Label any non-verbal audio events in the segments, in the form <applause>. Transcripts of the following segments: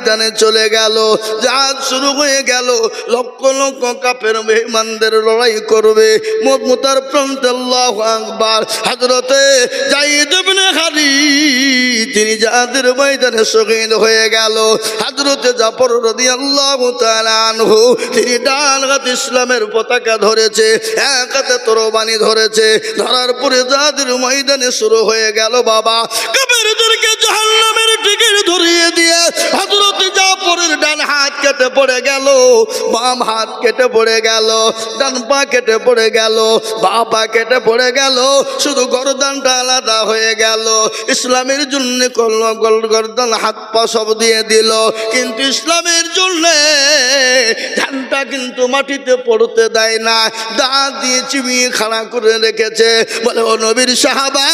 ময়দানে চলে গেল। জাহাজ শুরু হয়ে গেল। লক্ষ লক্ষ কাপের মেহমানদের লড়াই করবে। মোতার প্রান্ত আল্লাহ আকবার। হজরতে জাইদ ইবনে হারি তিনি জাহাজের ময়দানে শহীদ হয়ে গেল। হজরতে জাফর রাদিয়াল্লাহু তাআলা আনহু, তিনি ডান হাত ইসলামের পতাকা ধরেছে, এক হাতে তরবানি ধরেছে। ধরার পরে জাহাজের ময়দানে শুরু হয়ে গেল, বাবা। কাবেরদেরকে জাহান্নামের টিকিট ধরিয়ে দিয়ে হজরতে জাফরের ডান হাত কেটে পড়ে গেল, বাম হাত কেটে পড়ে গেল, ডান পা কেটে পড়ে গেল, বা পা কেটে পড়ে গেল, শুধু গরদানটা আলাদা হয়ে গেল। ইসলামের জন্য করল গল গরদান, হাত পা সব দিয়ে দিল। কিন্তু ইসলামের জন্য ধানটা কিন্তু মাটিতে পড়তে দেয় না, দাঁত দিয়ে চিবিয়ে খাড়া করে রেখেছে। বলে, ও নবীর সাহাবা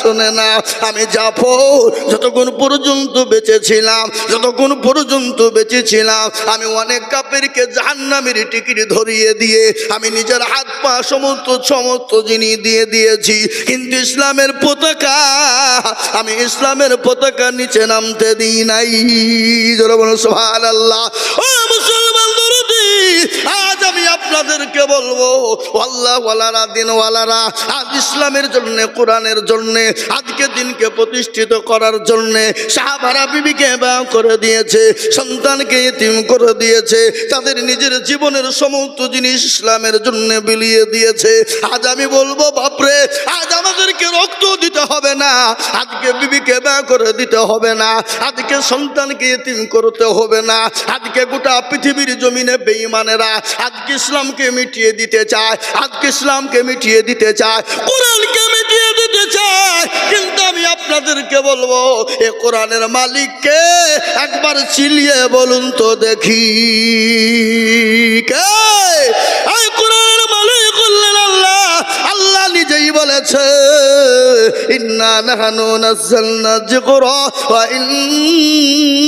শোনে না। আমি জাফর যতক্ষণ পর্যন্ত বেঁচেছিলাম, যতক্ষণ পর্যন্ত বেঁচেছিলাম, আমি অনেক কাপেরকে জাহান্নামের টিকিট ধরিয়ে দিয়ে, আমি নিজের হাত পা সমস্ত সমস্ত জিনিস দিয়ে দিয়েছি। কিন্তু ইসলামের পতাকা, আমি ইসলামের পতাকা নিচে নামতে দিই নাই। জোরে বলুন, সুবহানাল্লাহ। ও মুসলমান! আজ আমি আপনাদেরকে বলব আল্লাহ ওয়ালারা দিনওয়ালারা, আজ ইসলামের জন্য, কোরআনের জন্য, আজকে দিনকে প্রতিষ্ঠিত করার জন্য সাহাবারা বিবিকে ব্যয় করে দিয়েছে, সন্তানকে ইতিম করে দিয়েছে, তাদের নিজের জীবনের সমস্ত জিনিস ইসলামের জন্য বিলিয়ে দিয়েছে। আজ আমি বলব, বাপরে, আজ আমাদেরকে রক্ত দিতে হবে না, আজকে বিবিকে ব্যয় করে দিতে হবে না, আজকে সন্তানকে ইতিম করতে হবে না, আজকে গোটা পৃথিবীর জমিনে বেঈমানেরা আজকে ইসলামকে মিটিয়ে দিতে চায়, আজকে ইসলামকে মিটিয়ে দিতে চায়, কোরআনকে মিটিয়ে দিতে চায়। কিন্তু আমি আপনাদেরকে বলব, এ কোরআনের মালিককে একবার চিলিয়ে বলুন তো দেখি। কে? কোরআনের মালিক হলেন আল্লাহ। আল্লাহ নিজেই বলেছে। ইন্না নাহানু নাযালনা যিকরা ওয়া ইন্না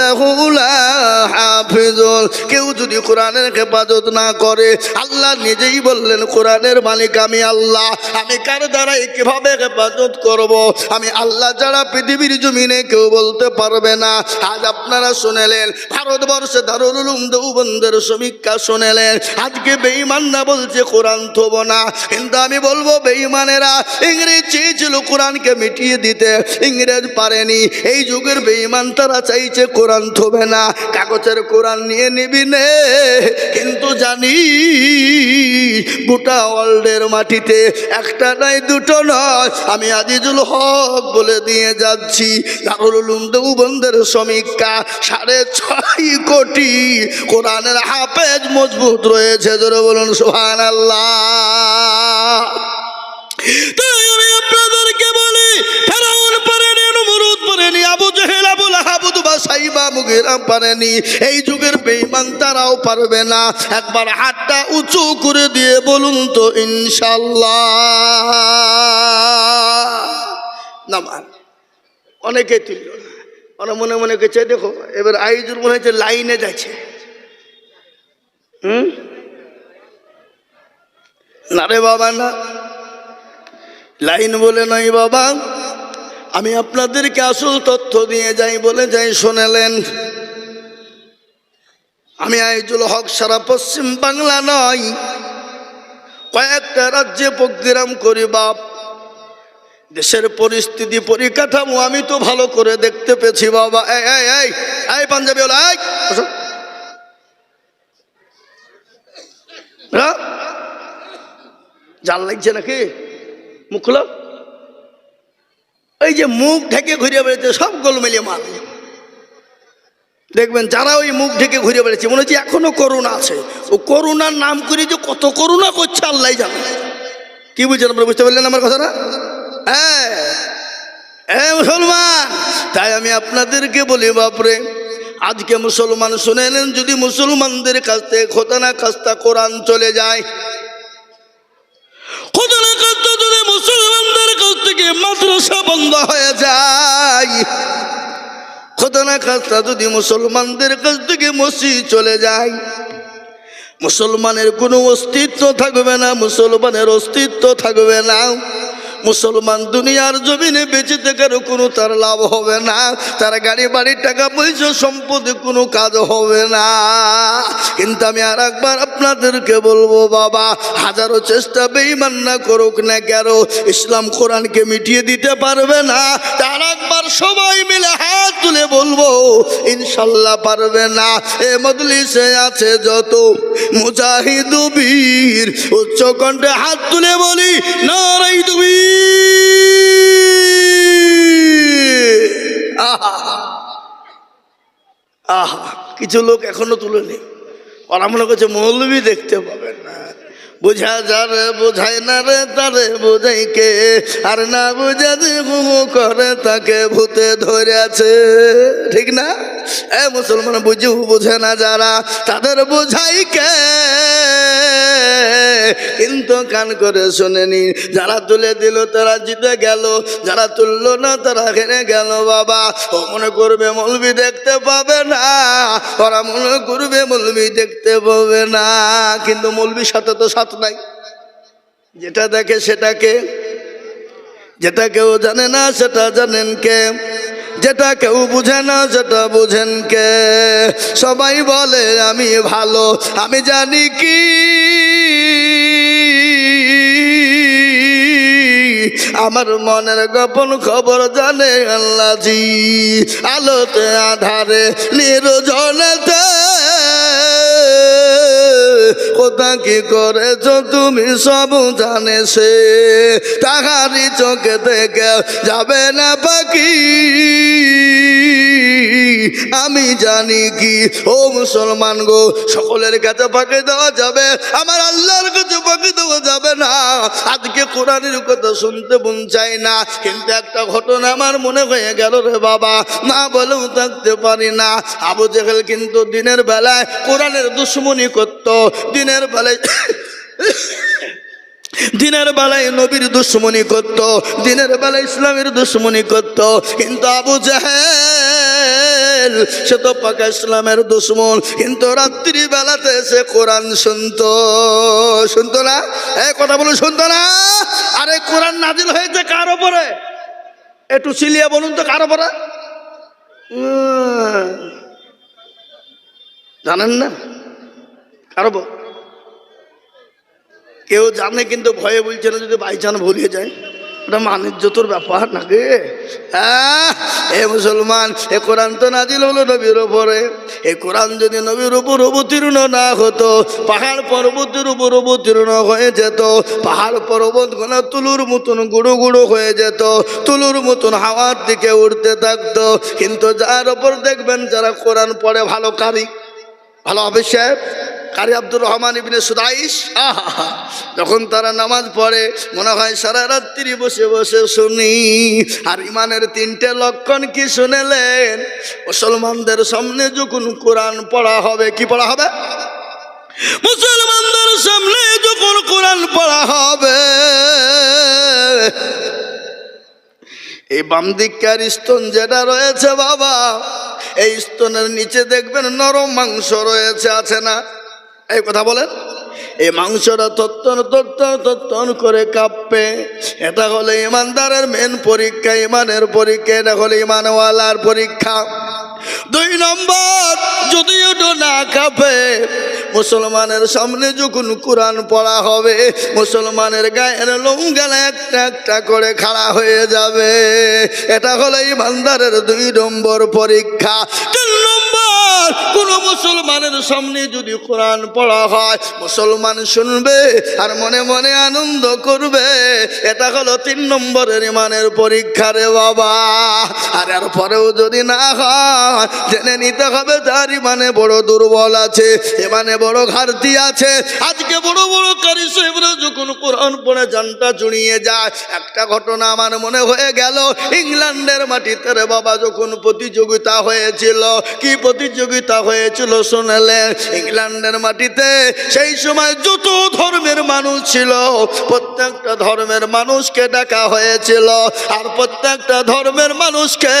লাহু লাহাফিজুন কেউ যদি কোরআনের হেফাজত না করে, আল্লাহ নিজেই বললেন, কোরআনের মালিক আমি আল্লাহ। আমি কার দ্বারাই কীভাবে হেফাজত করব? আমি আল্লাহ যারা পৃথিবীর জমিনে কেউ বলতে পারবে না। আজ আপনারা শুনেলেন, ভারতবর্ষে দারুল উলুম দেওবন্দের সমীক্ষা শুনেলেন, আজকে বেঈমান না বলছে কোরআন থব না। কিন্তু আমি বলব, বেঈমানেরা ইংরেজ চেয়েছিল কোরআনকে মিটিয়ে দিতে ইংরেজ পারেনি। এই যুগের বেঈমান তারা চাইছে কোরআন থবে না। কাগজের কোরআন নিয়ে নিবি নে, কিন্তু জানি গোটা ওয়ার্ল্ডের মাটিতে একটা নয় দুটো নয়। আমি আজিজুল হক বলে দিয়ে যাচ্ছি। দারুল উলুম সমীক্ষা সাড়ে ছয় কোটি কোরআনের হাফেজ মজবুত রয়েছে। জোরে বলুন সোহান আল্লাহ পারেনি এই যুগের বেঈমান তারাও পারবে না। একবার হাতটা উঁচু করে দিয়ে বলুন তো ইনশাল্লাহ নামান অনেকে তুলল মনে মনে গেছে দেখো, এবার আইজুর মনে হচ্ছে লাইনে যাচ্ছে। হুম? না রে বাবা, না। লাইন বলে নয় বাবা। আমি আপনাদেরকে আসল তথ্য দিয়ে যাই বলে যাই শোনালেন। আমি আইজুল হক সারা পশ্চিম বাংলা নয়। কয়েকটা রাজ্যে প্রোগ্রাম করি বাপ। দেশের পরিস্থিতি, পরিকাঠামো আমি তো ভালো করে দেখতে পেয়েছি বাবা। এই পাঞ্জাবি। হ্যাঁ? জাল লাগছে নাকি? মুখ খুলো। এই যে মুখ ঢেকে ঘুরে বেড়েছে সব গোলমেলে মাল দেখবেন যারা ওই মুখ ঢেকে ঘুরে বেড়েছে মনে হচ্ছে এখনও করোনা আছে। ও করোনার নাম করে যে কত করোনা করছে, আল্লাহ জানে। কি বুঝছেন আপনারা, বুঝতে পারলেন আমার কথাটা? হ্যাঁ। হ্যাঁ মুসলমান, তাই আমি আপনাদেরকে বলি, বাপরে, আজকে মুসলমান শুনেলেন যদি মুসলমানদের কাছ থেকে খোদানা খাস্তা কোরআন চলে যায় থেকে মাদ্রাসা বন্ধ হয়ে যায়। খোদানা খাস্তা, যদি মুসলমানদের কাছ থেকে মসজিদ চলে যায়, মুসলমানের কোনো অস্তিত্ব থাকবে না, মুসলমানের অস্তিত্ব থাকবে না। মুসলমান দুনিয়ার জমিনে বেঁচে থাকার কোনো তার লাভ হবে না। তার গাড়ি বাড়ির টাকা, পয়সা, সম্পদে, কোনো কাজ হবে না। কিন্তু আমি আর একবার আপনাদেরকে বলব, বাবা, হাজারো চেষ্টা বেইমান না করুক না কেন, ইসলাম কোরআনকে মিটিয়ে দিতে পারবে না। তার একবার সবাই মিলে হাত তুলে বলব, ইনশাল্লাহ পারবে না। এ মজলিসে আছে যত মুজাহিদ বীর উচ্চ কণ্ঠে হাত তুলে বলি, নারাই তুমি। আহা কিছু লোক এখনও তুলেনি ওরা মনে করছে মৌলবি দেখতে পাবেন না। বোঝা যারে বোঝায় না রে তারে, বুঝাই কে? আর না বোঝা যে হু করে তাকে ভূতে ধরে আছে ঠিক না? এ মুসলমান বুঝু, বুঝে না যারা, তাদের বোঝাই কে? কিন্তু কান করে শোনেনি, যারা তুলে দিল তারা জিতে গেল, যারা তুললো না তারা হেরে গেল, বাবা। ও মনে করবে মলবি দেখতে পাবে না, ওরা মনে করবে মলবি দেখতে পাবে না। কিন্তু মলবির সাথে তো সাথ নাই। যেটা দেখে সেটাকে, যেটা কেউ জানে না সেটা জানেন কে। যেটা কেউ বুঝে না সেটা বুঝেন কে। সবাই বলে, আমি ভালো, আমি জানি কি। আমার মনের গোপন খবর জানে আল্লাহজি। আলোতে, আধারে, নির্জনেতে। কোথা কি করেছ তুমি সব জানে সে। তাহারি চোখে থেকে যাবে না পাখি। আমি জানি কি, ও মুসলমান গো, সকলের কাছে পাকে দেওয়া যাবে, আমার আল্লাহর কাছে পাকে দেওয়া যাবে না। আজকে কোরআনের কথা শুনতে মন চাই না, কিন্তু একটা ঘটনা আমার মনে হয়ে গেল রে বাবা, না বলেও থাকতে পারি না। আবু জেহেল কিন্তু দিনের বেলায় কোরআনের দুশ্মনী করত দিনের বেলায় দিনের বেলায় নবীর দুশ্মনী করত, দিনের বেলায় ইসলামের দুশ্মনী করত, কিন্তু আবু জাহেল, সে তো পাকা ইসলামের দুশ্মন, কিন্তু রাত্রি বেলাতে সে কোরআন শুনতো। শুনতো না? এই কথা বলে শুনতো না? আরে কোরআন নাজিল হয়েছে কার ওপরে একটু চিলিয়ে বলুন তো কার ওপরে জানেন না? কার কেউ জানে কিন্তু ভয়ে বলছে না যদি বাইচান ভুলিয়ে যায়। ওটা এটা মানিজ্যতর ব্যাপার নাকি এ মুসলমান, এ কোরআন তো নাজিল হলো নবীর ওপরে এই কোরআন যদি নবীর উপর অবতীর্ণ না হতো, পাহাড় পর্বতের উপর অবতীর্ণ হয়ে যেত, পাহাড় পর্বত গোনা তুলুর মতন গুঁড়ো গুঁড়ো হয়ে যেত, তুলুর মতন হাওয়ার দিকে উঠতে থাকতো। কিন্তু যার ওপর দেখবেন যারা কোরআন পড়ে ভালো কারি, ভালো হবে সাহেব কারি আব্দুর রহমান ইবনে সুদাইস আহা যখন তারা নামাজ পড়ে, মনে হয় সারা রাত্রি বসে বসে শুনি, আর ইমানের তিনটে লক্ষণ কি শুনেলেন? মুসলমানদের সামনে যখন কোরআন পড়া হবে, কি পড়া হবে? মুসলমানদের সামনে যখন কোরআন পড়া হবে, এই বাম দিককার স্তন যেটা রয়েছে বাবা, এই স্তনের নিচে দেখবেন নরম মাংস রয়েছে, আছে না? এই কথা বলেন। এই মাংসটা তত্তন তত্তন তত্তন করে কাঁপবে। এটা হলো ইমানদারের মেন পরীক্ষা, ইমানের পরীক্ষা, এটা হলো ইমানওয়ালার পরীক্ষা। দুই নম্বর, যদি ওটা না কাঁপে, মুসলমানের সামনে যখন কোরআন পড়া হবে, মুসলমানের গায়ের লোমগালা একটা একটা করে খাড়া হয়ে যাবে। এটা হলো ইমানদারের দুই নম্বর পরীক্ষা। তিন নম্বর কোন মুসলমানের সামনে যদি কোরআন পড়া হয়, মুসলমান শুনবে আর মনে মনে আনন্দ করবে। এটা হলো তিন নম্বরের ইমানের পরীক্ষা রে বাবা। আর এর পরেও যদি না হয়, জেনে নিতে হবে তার ইমানে বড় দুর্বল আছে, ইমানে বড় ঘাটতি আছে। আজকে বড় বড় কারি সাহেবরা যখন কোরআন পড়ে জানটা জুড়িয়ে যায়, একটা ঘটনা আমার মনে হয়ে গেল, ইংল্যান্ডের মাটিতে রে বাবা যখন প্রতিযোগিতা হয়েছিল, কি প্রতিযোগিতা প্রতিযোগিতা হয়েছিল শুনলেন ইংল্যান্ডের মাটিতে সেই সময় যত ধর্মের মানুষ ছিল। প্রত্যেকটা ধর্মের মানুষকে ডাকা হয়েছিল। আর প্রত্যেকটা ধর্মের মানুষকে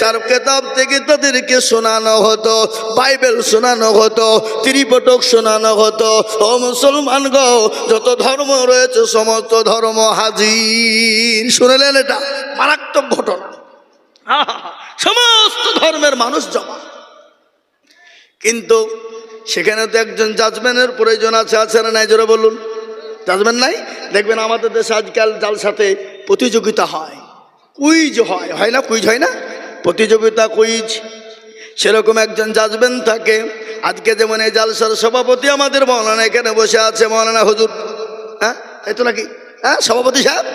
তার কেতাব থেকে তাদেরকে শোনানো হতো, বাইবেল শোনানো হতো, ত্রিপটক শোনানো হতো। ও মুসলমান গো যত ধর্ম রয়েছে, সমস্ত ধর্ম হাজির। শুনলেন এটা? মারাত্মক ঘটনা! <laughs> সমস্ত ধর্মের মানুষ জমা। কিন্তু সেখানে তো একজন জাজম্যানের প্রয়োজন আছে আছে না নাই? জোরে বলুন। জাজম্যান নাই? দেখবেন আমাদের দেশে আজকাল জাল সাথে প্রতিযোগিতা হয়। কুইজ হয়। হয় না? কুইজ হয় না? প্রতিযোগিতা কুইজ সেরকম একজন জাজবেন থাকে। আজকে যেমন এই জালসার সভাপতি আমাদের মৌলানা এখানে বসে আছে, মৌলানা হুজুর। হ্যাঁ? তাই তো নাকি? হ্যাঁ? সভাপতি সাহেব?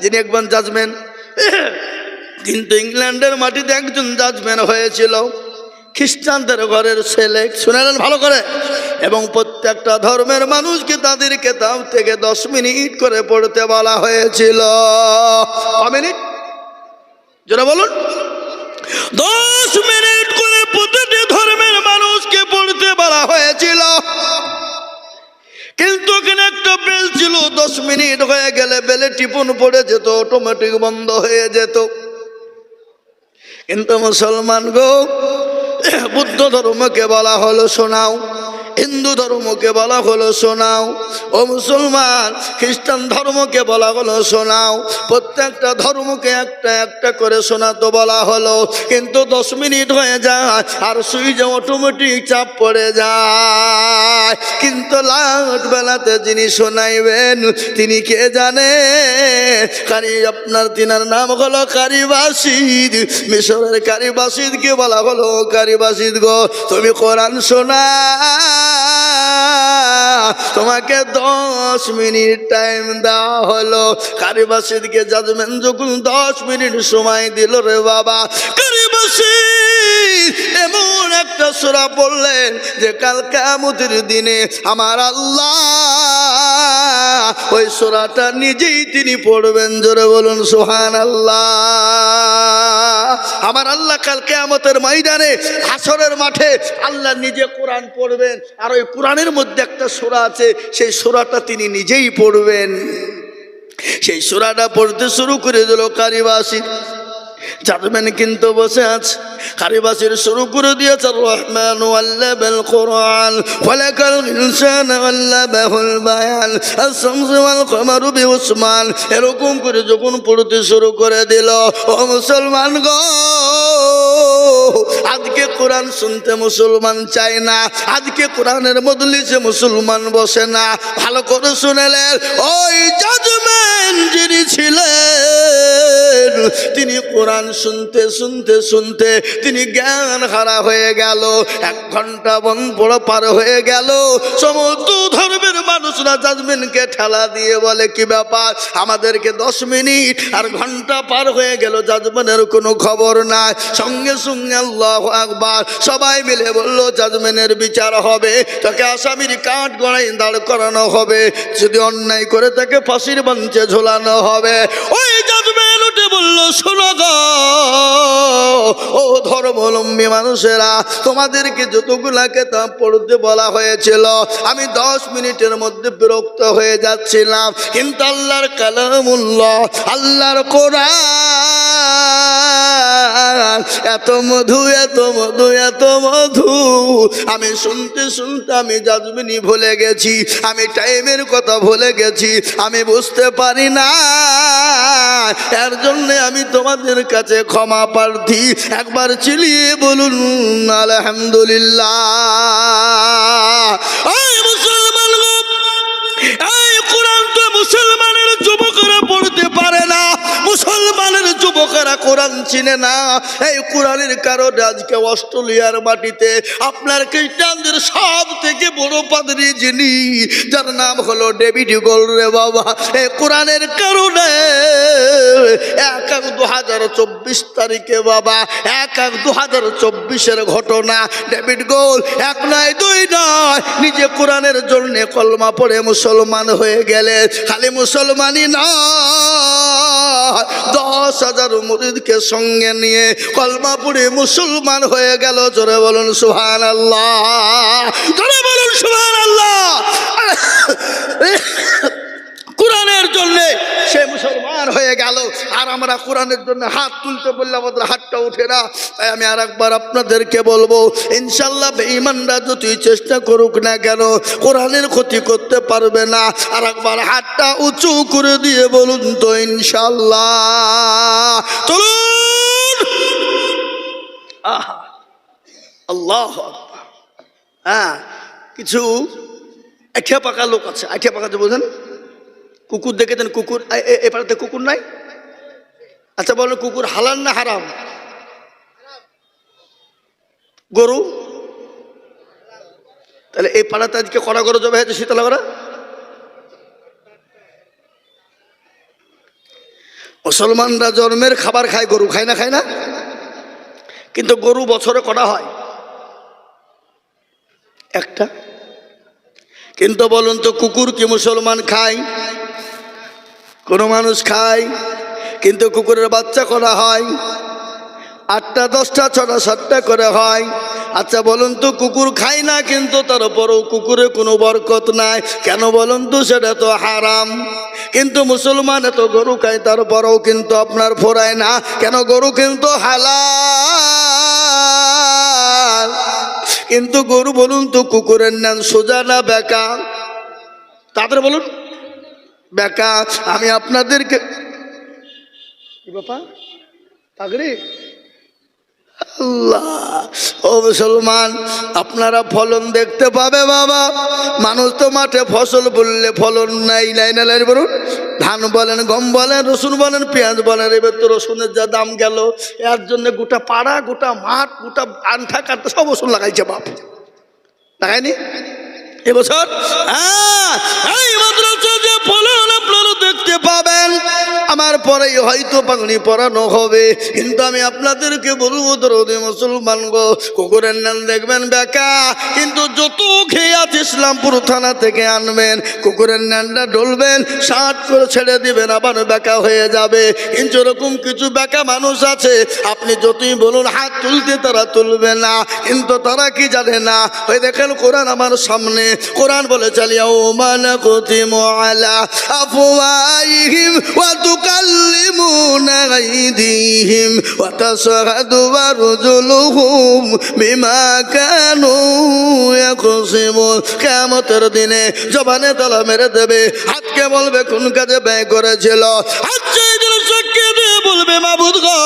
যিনি একজন জাজমেন কিন্তু ইংল্যান্ডের মাটিতে একজন জাজমেন হয়েছিল। খ্রিস্টানদের ঘরের ছেলে শুনেলেন ভালো করে। এবং প্রত্যেকটা ধর্মের মানুষকে তাদের কেতাব থেকে দশ মিনিট করে পড়তে বলা হয়েছিল। মিনিট? যেটা বলুন। দশ মিনিট করে প্রতিটি ধর্মের মানুষকে পড়তে বলা হয়েছিল। কিন্তু ওখানে একটা বেল ছিল, দশ মিনিট হয়ে গেলে বেলে টিপুন পড়ে যেত অটোমেটিক বন্ধ হয়ে যেত। কিন্তু মুসলমান গো বুদ্ধ ধর্মকে বলা হলো শোনাও। হিন্দু ধর্মকে বলা হলো শোনাও। ও মুসলমান, খ্রিস্টান ধর্মকে বলা হলো শোনাও। প্রত্যেকটা ধর্মকে একটা একটা করে শোনাতো বলা হলো। কিন্তু দশ মিনিট হয়ে যায় আর সুইচে অটোমেটিক চাপ পড়ে যায়। কিন্তু লাট বেলাতে যিনি শোনাইবেন, তিনি কে জানে? কারি আপনার তিনার নাম হলো কারিবাসিদ মিশরের কারিবাসিদকে বলা হলো কারিবাসিদ গো, তুমি কোরআন শোনা তোমাকে দশ মিনিট টাইম দেওয়া হলো। কারিবাসিদকে জাজমেন যখন দশ মিনিট সময় দিল রে বাবা কারিবাসিদ এমন একটা সোরা পড়লেন যে কাল কামতের দিনে আমার আল্লাহ ওই সোরাটা নিজেই তিনি পড়বেন। জোরে বলুন সোহান আল্লাহ আমার আল্লাহ কাল কেয়ামতের ময়দানে হাসরের মাঠে আল্লাহ নিজে কোরআন পড়বেন। আর ওই কোরআনের মধ্যে একটা সোরা আছে, সেই সোরাটা তিনি নিজেই পড়বেন। সেই সোরাটা পড়তে শুরু করে দিল কারিবাসী। জাদমেন কিন্তু বসে আছে। কারিবাসীর শুরু করে দিয়েছে রহমান আল্লাবাল কোরআন। খলাকাল ইনসান আল্লাবাহুল বায়ান। আস-শামসু ওয়াল কমারু বিউসমান। এরকম করে যখন পড়তে শুরু করে দিল, ও মুসলমান গো, আজকে কোরআন শুনতে মুসলমান চায় না। আজকে কোরআনের মজলিসে মুসলমান বসে না। ভালো করে শুনেলেন, ওই জাজমেন যিনি ছিলেন তিনি কোরআন শুনতে শুনতে শুনতে তিনি জ্ঞান হারা হয়ে গেল। এক ঘণ্টা বন বড় পার হয়ে গেল। সমস্ত ধর্মের মানুষরা জাজমিনকে ঠেলা দিয়ে বলে, কি ব্যাপার? আমাদেরকে দশ মিনিট আর ঘণ্টা পার হয়ে গেল, জাজমেনের কোনো খবর নাই। সঙ্গে সঙ্গে আল্লাহ আকবার সবাই মিলে বলল, জাজমেনের বিচার হবে, তাকে আসামির কাঠ গড়াই দাঁড় করানো হবে। যদি অন্যায় করে তাকে ফাঁসির মঞ্চে ঝোলানো হবে। ওই জাজমেন বলল, শোনো গো, ও ধর্মলম্বী মানুষেরা, তোমাদেরকে যতগুলা কেতাব পড়তে বলা হয়েছিল, আমি দশ মিনিটের মধ্যে বিরক্ত হয়ে যাচ্ছিলাম। কিন্তু আল্লাহর কালামুল্লাহ, আল্লাহর কোরআন এত মধু এত মধু এত মধু। আমি শুনতে শুনতে আমি জাজমিনি ভুলে গেছি, আমি টাইমের কথা ভুলে গেছি, আমি বুঝতে পারি না। এর জন্যে আমি তোমাদের কাছে ক্ষমা প্রার্থী। একবার চিলিয়ে বলুন, আলহামদুলিল্লাহ। যুবকেরা কোরআন চিনে না, এই কোরআনের কারণে আজকে অস্ট্রেলিয়ার মাটিতে আপনার খ্রিস্টানদের সব থেকে বড় পাদরি যিনি, যার নাম হলো ডেভিড গোল রে বাবা। এই কোরআনের কারণে এক এক দু হাজার চব্বিশ তারিখে বাবা, এক এক দু হাজার চব্বিশের ঘটনা, ডেভিড গোল এক নয়, দুই নয়, নিজে কোরআনের জন্যে কলমা পড়ে মুসলমান হয়ে গেলে খালি মুসলমানই নয়। দশ হাজার মুরিদকে সঙ্গে নিয়ে কলমাপুরে মুসলমান হয়ে গেল। জোরে বলুন সুহান আল্লাহ জোরে বলুন সুহান আল্লাহ কোরআনের জন্য সে মুসলমান হয়ে গেল। আর আমরা কোরআনের জন্য হাত তুলতে বললে আমাদের হাতটা উঠে না। তাই আমি আর একবার আপনাদেরকে বলব, ইনশাল্লাহ বেঈমানরা যদি চেষ্টা করুক না কেন, কোরআনের ক্ষতি করতে পারবে না। আর একবার হাতটা উঁচু করে দিয়ে বলুন তো, ইনশাল্লাহ। আল্লাহ হ্যাঁ কিছু আঠিয়া পাকা লোক আছে। আঠিয়া পাকা যে বোঝেন? কুকুর দেখেছেন কুকুর এ- পাড়াতে কুকুর নাই? আচ্ছা বলেন কুকুর হালাল না হারাম? গরু? তাহলে এই পাড়াতে আজকে কড়া গরু জবে হয়েছে শীতলা করা মুসলমানরা জন্মের খাবার খায়, গরু খায় না খায় না? কিন্তু গরু বছরে কটা হয়? একটা। কিন্তু বলুন তো, কুকুর কি মুসলমান খায়? কোনো মানুষ খায়, কিন্তু কুকুরের বাচ্চা করা হয়। আটটা, দশটা, ছটা, সাতটা করে হয়। আচ্ছা বলুন তো, কুকুর খায় না, কিন্তু তারপরেও কুকুরে কোনো বরকত নাই। কেন বলুন তো, সেটা তো হারাম। কিন্তু মুসলমান এত গরু খায়, তার তারপরেও কিন্তু আপনার ফোরায় না। কেন গরু কিন্তু হালাল? কিন্তু গরু বলুন তো, কুকুরের নাম সোজা না বেকা তাদের বলুন। বেকা, আমি আপনাদেরকে কি বাপা পাগড়ি? আল্লাহ, ও মুসলমান, আপনারা ফলন দেখতে পাবে বাবা। মানুষ তো মাঠে ফসল বললে ফলন নাই নাই না নাই, বলুন। ধান বলেন, গম বলেন, রসুন বলেন, পেঁয়াজ বলেন, এবার তো রসুনের যা দাম গেল, এর জন্য গোটা পাড়া, গোটা মাঠ, গোটা আনঠা কাটতে সব রসুন লাগাইছে বাপ। লাগায়নি? এবছর? হ্যাঁ যে আপনারা দেখতে পাবেন, আমার পরেই হয়তো পরানো হবে, কিন্তু আমি বলব মুসলমান গো, কুকুরের দেখবেন কিন্তু যত খেয়ে আছে ইসলামপুর থানা থেকে আনবেন, কুকুরের নানটা ডলবেন ষাট করে ছেড়ে দিবেন, আবার বেকা হয়ে যাবে। কিন্তু এরকম কিছু বেকা মানুষ আছে, আপনি যতই বলুন, হাত তুলতে তারা তুলবে না, কিন্তু তারা কি জানে না? ওই দেখেন কোরআন আমার সামনে কোরআন বলে চালিয়া ও কুতিম আলা আফওয়াইহিম ওয়া তুকাল্লিমুনা আইদিহিম ওয়া তাশহাদু আরজুলুহুম বিমা কানু ইয়াকসিবুন কিয়ামতের দিনে জবানে তালা মেরে দেবে, হাতকে বলবে, কোন কাজে ব্যয় করেছিল? হাত চাই দিল দিয়ে বলবে, মাবুদ গো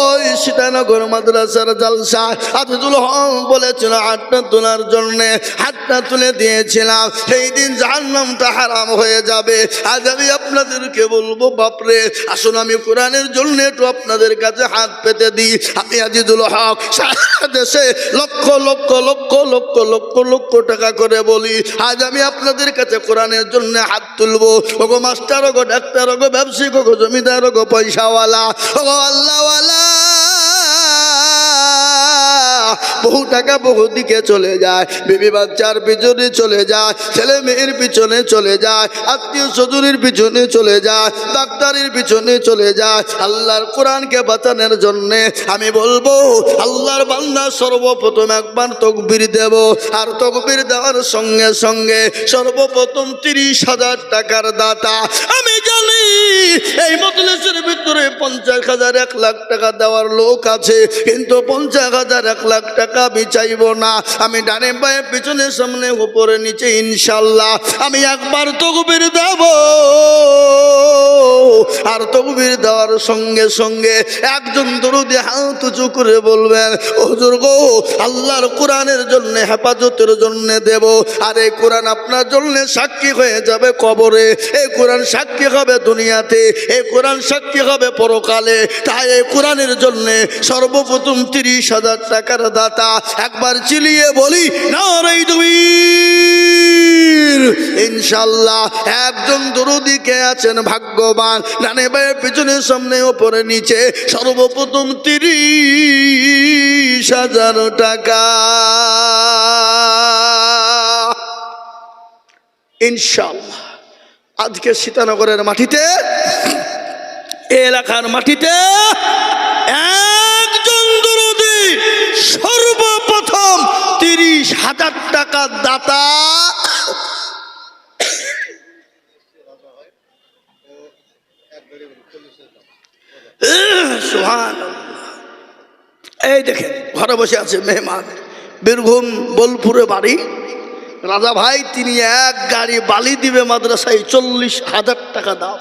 ওই সীতানগর মাদ্রাসার জালসা আব্দুল হক বলেছিল, হাতটা তোলার জন্য, হাতটা তুলে দিয়েছিলাম। সেই দিন জাহান্নামটা হারাম হয়ে যাবে। আজ আমি আপনাদেরকে বলব, বাপরে, আসুন আমি কোরআনের জন্য একটু আপনাদের কাছে হাত পেতে দিই। আমি আজিদুল হক সারা দেশে লক্ষ লক্ষ লক্ষ লক্ষ লক্ষ লক্ষ টাকা করে বলি, আজ আমি আপনাদের কাছে কোরআনের জন্য হাত তুলবো। ওগো মাস্টার, ওগো ডাক্তার, ওগো ব্যবসায়িক ওগো জমিদার, ওগো পয়সাওয়ালা, ওগো wala বহু টাকা বহু দিকে চলে যায়, বিবি বাচ্চার পিছনে চলে যায়, ছেলে মেয়ের পিছনে চলে যায়, আত্মীয় স্বজনের পিছনে চলে যায়, ডাক্তারের পিছনে চলে যায়। আল্লাহর কোরআনকে বাঁচানোর জন্যে আমি বলব, আল্লাহর বান্দা সর্বপ্রথম একবার তকবির দেব। আর তকবির দেওয়ার সঙ্গে সঙ্গে সর্বপ্রথম তিরিশ হাজার টাকার দাতা। আমি জানি এই মতলেসের ভিতরে পঞ্চাশ হাজার, এক লাখ টাকা দেওয়ার লোক আছে, কিন্তু পঞ্চাশ হাজার, এক লাখ টাকা আমি চাইব না। আমি ডানে পায়ে, পিছনে সামনে, উপরে নিচে, ইনশাল্লাহ। আমি একবার তকবির দেব। আর তকবির দেওয়ার সঙ্গে সঙ্গে একজন দরুদি হাত উঁচু করে বলবেন, হুজুর গো, আল্লাহর কোরআনের জন্য হেফাজতের জন্য দেব। আর এই কোরআন আপনার জন্য সাক্ষী হয়ে যাবে কবরে। এই কোরআন সাক্ষী হবে দুনিয়াতে। এই কোরআন সাক্ষী হবে পরকালে। তাই এই কোরআনের জন্য সর্বপ্রথম তিরিশ হাজার টাকার দাতা একবার চিলিয়ে বলি না তুমি ইনশাল্লাহ, একজন দরুদিকে আছেন ভাগ্যবান? ডানে বায়ে, পিছনে সামনে, ওপরে নিচে, সর্বপ্রথম তিরিশ হাজার টাকা। ইনশাল্লাহ, আজকে সীতানগরের মাটিতে, এলাকার মাটিতে একজন দরদি তিরিশ হাজার টাকা দাতা। এই দেখেন, ঘরে বসে আছে মেহমান। বীরভূম বোলপুরে বাড়ি। রাজা ভাই, তিনি এক গাড়ি বালি দিবে মাদ্রাসায় চল্লিশ হাজার টাকা দাও।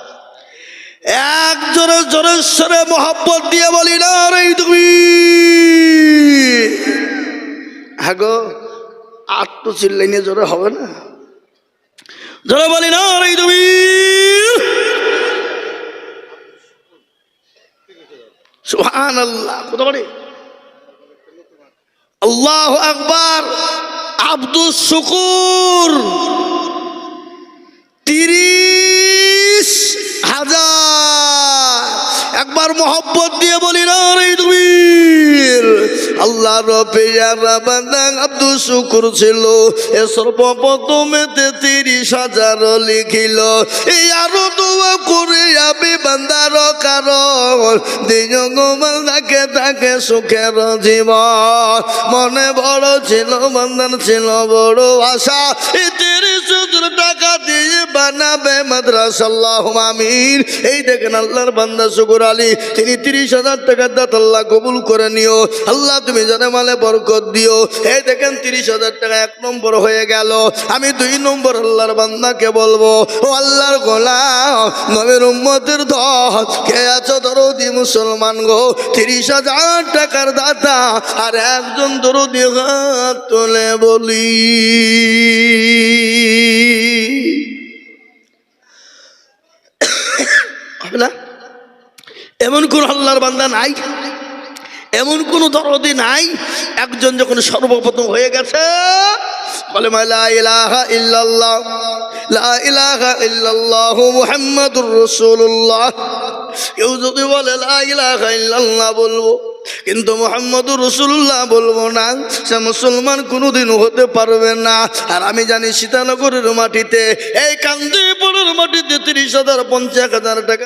এক জোরে জোরে সরে দিয়ে বলি না রে তুমি হ্যাঁ গো আর তো চিল্লাইনে জোরে হবে না। জোরে বলি না তুমি সুহান আল্লাহ কত বাড়ি? আল্লাহ আকবার আব্দুল শুকুর। তিরিশ হাজার। একবার মোহব্বত দিয়ে বলি না রে তুমি আল্লাহ শুকুর ছিল। এ তিরিশ হাজার লিখিল এই আরও করে আমি বান্দার কারণ সুখের জীবন। মনে বড় ছিল বান্দার ছিল বড় আশা। এই তিরিশ টাকা দিয়ে বানাবে মাদ্রাসাল্লাহ আমিন। এই দেখেন আল্লাহর বান্দা শুকুর আলী, তিনি তিরিশ হাজার টাকা দাঁত আল্লাহ কবুল করে নিও। আল্লাহ তুমি মালে বরকত দিও। এই দেখেন তিরিশ হাজার টাকা এক নম্বর হয়ে গেল। আমি দুই নম্বর আল্লাহর বান্দাকে বলব, ও আল্লাহর গোলাম, নবীর উম্মতের দল, কে আছো দরদি মুসলমান গো? তিরিশ হাজার টাকার দাতা, আর একজন দরদি হাত তুলে বলি। <coughs> এমন কোন আল্লাহর বান্দা নাই? এমন কোন দরদি নাই, একজন যখন সর্বপ্রথম হয়ে গেছে, বলে ইলাহা ইল্লাল্লাহ, লা ইলাহা ইল্লাল্লাহ মুহাম্মাদুর রাসূলুল্লাহ। কেউ যদি বলে, লা ইলাহা ইল্লাল্লাহ বলব, কিন্তু মোহাম্মদুর রসুল্লাহ বলব না, সে মুসলমান কোনোদিন হতে পারবে না। আর আমি জানি সীতানগরের মাটিতে, এই কান্দিপুরের মাটিতে তিরিশ হাজার, পঞ্চাশ হাজার টাকা